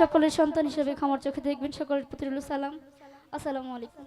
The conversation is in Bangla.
সকলের সন্তান হিসেবে ক্ষমার চোখে দেখবেন। সকলের প্রতি সালাম। আসসালামু আলাইকুম।